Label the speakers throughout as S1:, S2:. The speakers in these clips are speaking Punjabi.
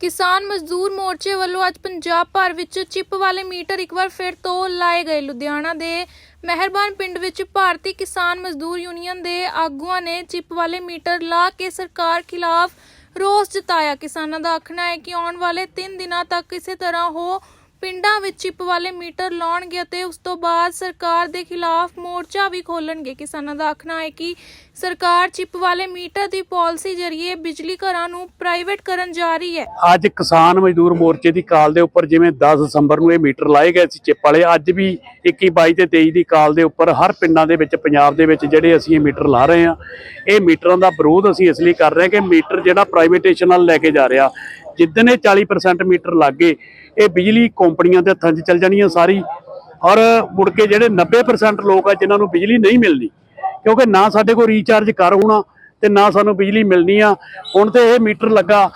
S1: ਕਿਸਾਨ ਮਜ਼ਦੂਰ ਮੋਰਚੇ ਵੱਲੋਂ ਅੱਜ ਪੰਜਾਬ ਭਰ ਵਿੱਚ ਚਿੱਪ ਵਾਲੇ ਮੀਟਰ ਇੱਕ ਵਾਰ ਫਿਰ ਤੋਂ ਲਾਏ ਗਏ। ਲੁਧਿਆਣਾ ਦੇ ਮਹਿਰਬਾਨ ਪਿੰਡ ਵਿੱਚ ਭਾਰਤੀ ਕਿਸਾਨ ਮਜ਼ਦੂਰ ਯੂਨੀਅਨ ਦੇ ਆਗੂਆਂ ਨੇ ਚਿੱਪ ਵਾਲੇ ਮੀਟਰ ਲਾ ਕੇ ਸਰਕਾਰ ਖਿਲਾਫ ਰੋਸ ਜਤਾਇਆ। ਕਿਸਾਨਾਂ ਦਾ ਆਖਣਾ ਹੈ ਕਿ ਆਉਣ ਵਾਲੇ 3 ਦਿਨਾਂ ਤੱਕ ਕਿਸੇ ਤਰ੍ਹਾਂ ਹੋ ਪਿੰਡਾਂ ਵਿੱਚ ਚਿਪ ਵਾਲੇ ਮੀਟਰ ਲਾਉਣਗੇ ਅਤੇ ਉਸ ਤੋਂ ਬਾਅਦ ਸਰਕਾਰ ਦੇ ਖਿਲਾਫ ਮੋਰਚਾ ਵੀ ਖੋਲਣਗੇ ਕਿਸਾਨਾਂ ਦਾ ਆਖਣਾ ਹੈ ਕਿ ਸਰਕਾਰ ਚਿੱਪ ਵਾਲੇ ਮੀਟਰ ਦੀ ਪਾਲਿਸੀ ਜ਼ਰੀਏ ਬਿਜਲੀ ਘਰਾਂ ਨੂੰ ਪ੍ਰਾਈਵੇਟ ਕਰਨ ਜਾ ਰਹੀ ਹੈ।
S2: ਅੱਜ ਕਿਸਾਨ ਮਜ਼ਦੂਰ ਮੋਰਚੇ ਦੀ ਕਾਲ ਦੇ ਉੱਪਰ ਜਿਵੇਂ 10 ਦਸੰਬਰ ਨੂੰ ਇਹ ਮੀਟਰ ਲਾਏ ਗਏ ਸੀ ਚਿੱਪ ਵਾਲੇ, ਅੱਜ ਵੀ 21 22 ਤੇ 23 ਦੀ ਕਾਲ ਦੇ ਉੱਪਰ ਹਰ ਪਿੰਡਾਂ ਦੇ ਵਿੱਚ, ਪੰਜਾਬ ਦੇ ਵਿੱਚ ਜਿਹੜੇ ਅਸੀਂ ਇਹ ਮੀਟਰ ਲਾ ਰਹੇ ਹਾਂ, ਇਹ ਮੀਟਰਾਂ ਦਾ ਵਿਰੋਧ ਅਸੀਂ ਇਸ ਲਈ ਕਰ ਰਹੇ ਹਾਂ ਕਿ ਮੀਟਰ ਜਿਹੜਾ ਪ੍ਰਾਈਵੇਟੇਸ਼ਨ ਨਾਲ ਲੈ ਕੇ ਜਾ ਰਿਹਾ, ਜਿੱਦਣ ਇਹ 40% ਮੀਟਰ ਲੱਗ ਇਹ ਬਿਜਲੀ ਕੰਪਨੀਆਂ ਦੇ ਹੱਥਾਂ 'ਚ ਚੱਲ ਜਾਣੀਆਂ ਸਾਰੀ। ਔਰ ਮੁੜ ਕੇ ਜਿਹੜੇ 90% ਲੋਕ ਆ ਜਿਨ੍ਹਾਂ ਨੂੰ ਬਿਜਲੀ ਨਹੀਂ ਮਿਲਣੀ, ਕਿਉਂਕਿ ਨਾ ਸਾਡੇ ਕੋਲ ਰੀਚਾਰਜ ਕਰ ਹੋਣਾ ਤੇ ਨਾ ਸਾਨੂੰ ਬਿਜਲੀ ਮਿਲਣੀ ਆ। ਹੁਣ ਤੇ ਇਹ ਮੀਟਰ ਲੱਗਾ,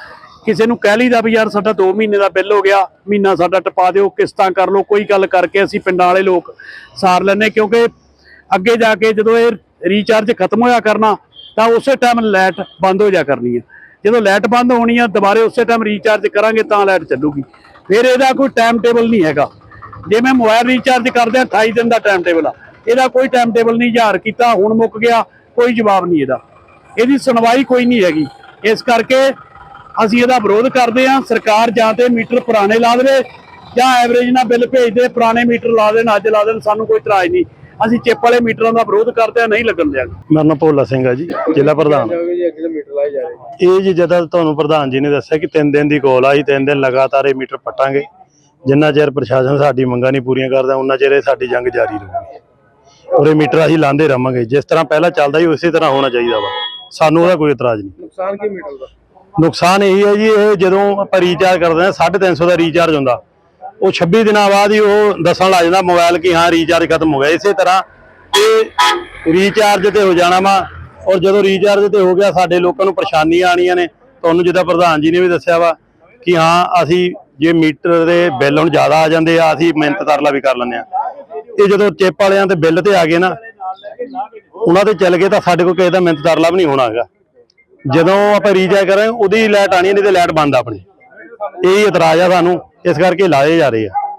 S2: ਕਿਸੇ ਨੂੰ ਕਹਿ ਲਈਦਾ ਵੀ ਯਾਰ ਸਾਡਾ 2 ਮਹੀਨੇ ਦਾ ਬਿੱਲ ਹੋ ਗਿਆ, ਮਹੀਨਾ ਸਾਡਾ ਟਪਾ ਦਿਓ, ਕਿਸ਼ਤਾਂ ਕਰ ਲਓ, ਕੋਈ ਗੱਲ ਕਰਕੇ ਅਸੀਂ ਪਿੰਡਾਂ ਵਾਲੇ ਲੋਕ ਸਾਰ ਲੈਂਦੇ ਕਿਉਂਕਿ ਅੱਗੇ ਜਾ ਕੇ ਜਦੋਂ ਇਹ ਰੀਚਾਰਜ ਖਤਮ ਹੋਇਆ ਕਰਨਾ, ਤਾਂ ਉਸੇ ਟਾਈਮ ਲਾਈਟ ਬੰਦ ਹੋ ਜਾ ਕਰਨੀ ਹੈ ਜਦੋਂ ਲਾਈਟ ਬੰਦ ਹੋਣੀ ਆ, ਦੁਬਾਰੇ ਉਸੇ ਟਾਈਮ ਰੀਚਾਰਜ ਕਰਾਂਗੇ, ਤਾਂ ਲਾਈਟ ਚੱਲੂਗੀ। ਫਿਰ ਇਹਦਾ ਕੋਈ ਟਾਈਮ ਟੇਬਲ ਨਹੀਂ ਹੈਗਾ। ਜੇ ਮੈਂ ਮੋਬਾਈਲ ਰੀਚਾਰਜ ਕਰਦੇ ਆ 28 ਦਿਨ ਦਾ ਟਾਈਮ ਟੇਬਲ ਆ। ਇਹਦਾ ਕੋਈ ਟਾਈਮ ਟੇਬਲ ਨਹੀਂ ਯਾਰ ਕੀਤਾ, ਹੁਣ ਮੁੱਕ ਗਿਆ, ਕੋਈ ਜਵਾਬ ਨਹੀਂ ਇਹਦਾ। ਇਹਦੀ ਸੁਣਵਾਈ ਕੋਈ ਨਹੀਂ ਹੈਗੀ। ਇਸ ਕਰਕੇ ਅਸੀਂ ਇਹਦਾ ਵਿਰੋਧ ਕਰਦੇ ਹਾਂ। ਸਰਕਾਰ ਜਾਂ ਤੇ ਮੀਟਰ ਪੁਰਾਣੇ ਲਾ ਦੇਵੇ ਜਾਂ ਐਵਰੇਜ ਨਾਲ ਬਿੱਲ ਭੇਜ ਦੇ, ਪੁਰਾਣੇ ਮੀਟਰ ਲਾ ਦੇਣ, ਅੱਜ ਲਾ ਦੇਣ, ਸਾਨੂੰ ਕੋਈ ਇਤਰਾਜ਼ ਨਹੀਂ। ਅਸੀਂ ਚਿੱਪ ਵਾਲੇ ਮੀਟਰਾਂ ਦਾ ਵਿਰੋਧ ਕਰਦੇ ਹਾਂ ਨਹੀਂ ਲੱਗਣ ਦਿਆਂਗੇ।
S3: ਮੇਰਾ ਨਾਮ ਭੋਲਾ ਸਿੰਘ ਆ ਜੀ ਜ਼ਿਲ੍ਹਾ ਪ੍ਰਧਾਨ। ਇਹ ਜੀ ਜਦੋਂ ਤੁਹਾਨੂੰ ਪ੍ਰਧਾਨ ਜੀ ਨੇ ਦੱਸਿਆ ਕਿ 3 ਦਿਨ ਦੀ ਕੋਲ ਆਈ 3 ਦਿਨ ਲਗਾਤਾਰ ਇਹ ਮੀਟਰ ਪਟਾਂਗੇ। ਜਿੰਨਾ ਚਿਰ ਪ੍ਰਸ਼ਾਸਨ ਸਾਡੀ ਮੰਗਾਂ ਨਹੀਂ ਪੂਰੀਆਂ ਕਰਦਾ ਉਹਨਾਂ ਚਿਰ ਇਹ ਸਾਡੀ ਜੰਗ ਜਾਰੀ ਰਹੂਗੀ। ਔਰ ਇਹ ਮੀਟਰ ਅਸੀਂ ਲਾਉਂਦੇ ਰਵਾਂਗੇ। ਜਿਸ ਤਰ੍ਹਾਂ ਪਹਿਲਾਂ ਚੱਲਦਾ ਸੀ ਉਸੇ ਤਰ੍ਹਾਂ ਹੋਣਾ ਚਾਹੀਦਾ ਵਾ। ਸਾਨੂੰ ਉਹਦਾ ਕੋਈ ਇਤਰਾਜ਼ ਨਹੀਂ।
S4: ਨੁਕਸਾਨ ਕੀ ਮੀਟਰ ਦਾ?
S3: ਨੁਕਸਾਨ ਇਹ ਹੈ ਜੀ ਇਹ ਜਦੋਂ ਆਪਾਂ ਰੀਚਾਰਜ ਕਰਦੇ ਹਾਂ 350 ਦਾ ਰੀਚਾਰਜ ਹੁੰਦਾ। ਉਹ 26 ਦਿਨਾਂ ਬਾਅਦ ਹੀ ਉਹ ਦੱਸਣ ਲੱਗ ਜਾਂਦਾ ਮੋਬਾਈਲ ਕਿ ਹਾਂ ਰੀਚਾਰਜ ਖਤਮ ਹੋ ਗਿਆ। ਇਸੇ ਤਰ੍ਹਾਂ ਇਹ ਰੀਚਾਰਜ ਤੇ ਹੋ ਜਾਣਾ ਵਾ ਔਰ ਜਦੋਂ ਰੀਚਾਰਜ ਤੇ ਹੋ ਗਿਆ, ਸਾਡੇ ਲੋਕਾਂ ਨੂੰ ਪਰੇਸ਼ਾਨੀਆਂ ਆਣੀਆਂ ਨੇ। ਤੁਹਾਨੂੰ ਜਿੱਦਾਂ ਪ੍ਰਧਾਨ ਜੀ ਨੇ ਵੀ ਦੱਸਿਆ ਵਾ ਕਿ ਹਾਂ, ਅਸੀਂ ਜੇ ਮੀਟਰ ਦੇ ਬਿੱਲ ਹੁਣ ਜ਼ਿਆਦਾ ਆ ਜਾਂਦੇ ਆ, ਅਸੀਂ ਮਿਹਨਤ ਤਰਲਾ ਵੀ ਕਰ ਲੈਂਦੇ ਆ। ਇਹ ਜਦੋਂ ਚਿੱਪ ਵਾਲਿਆਂ ਤੇ ਬਿੱਲ ਤੇ ਆ ਗਏ ਨਾ, ਉਹਨਾਂ ਤੇ ਚੱਲ ਗਏ ਤਾਂ ਸਾਡੇ ਕੋਲ ਕਿਸੇ ਦਾ ਮਿਹਨਤ ਤਰਲਾ ਵੀ ਨਹੀਂ ਹੋਣਾ ਹੈਗਾ। ਜਦੋਂ ਆਪਾਂ ਰੀਚਾਰਜ ਕਰਾਂਗੇ, ਉਹਦੀ ਲਾਈਟ ਆਣੀ ਨਹੀਂ ਤੇ ਲਾਈਟ ਬੰਦ ਆ ਆਪਣੀ। ਇਹ ਇਤਰਾਜ਼ ਆ ਸਾਨੂੰ। ਇਸ ਕਰਕੇ ਲਾਏ ਜਾ ਰਹੇ ਆ।